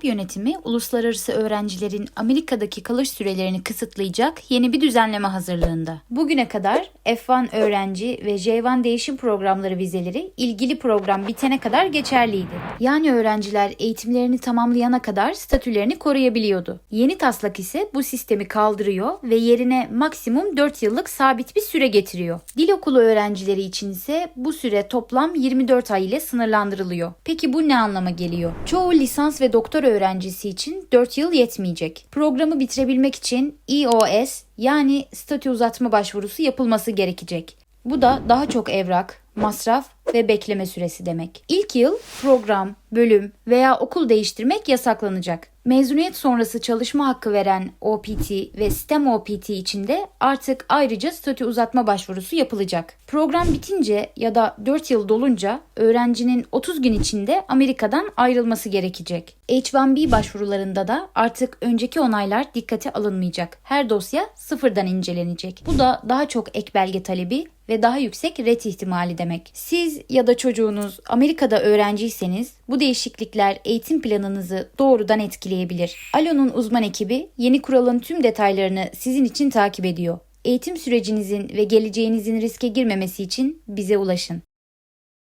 Trump yönetimi uluslararası öğrencilerin Amerika'daki kalış sürelerini kısıtlayacak yeni bir düzenleme hazırlığında. Bugüne kadar F1 öğrenci ve J1 değişim programları vizeleri ilgili program bitene kadar geçerliydi. Yani öğrenciler eğitimlerini tamamlayana kadar statülerini koruyabiliyordu. Yeni taslak ise bu sistemi kaldırıyor ve yerine maksimum 4 yıllık sabit bir süre getiriyor. Dil okulu öğrencileri için ise bu süre toplam 24 ay ile sınırlandırılıyor. Peki bu ne anlama geliyor? Çoğu lisans ve doktor öğrencisi için 4 yıl yetmeyecek. Programı bitirebilmek için EOS yani statü uzatma başvurusu yapılması gerekecek. Bu da daha çok evrak, masraf ve bekleme süresi demek. İlk yıl program, bölüm veya okul değiştirmek yasaklanacak. Mezuniyet sonrası çalışma hakkı veren OPT ve STEM OPT için de artık ayrıca statü uzatma başvurusu yapılacak. Program bitince ya da 4 yıl dolunca öğrencinin 30 gün içinde Amerika'dan ayrılması gerekecek. H1B başvurularında da artık önceki onaylar dikkate alınmayacak. Her dosya sıfırdan incelenecek. Bu da daha çok ek belge talebi ve daha yüksek ret ihtimali demek. Siz ya da çocuğunuz Amerika'da öğrenciyseniz bu değişiklikler eğitim planınızı doğrudan etkileyebilir. Alo'nun uzman ekibi yeni kuralın tüm detaylarını sizin için takip ediyor. Eğitim sürecinizin ve geleceğinizin riske girmemesi için bize ulaşın.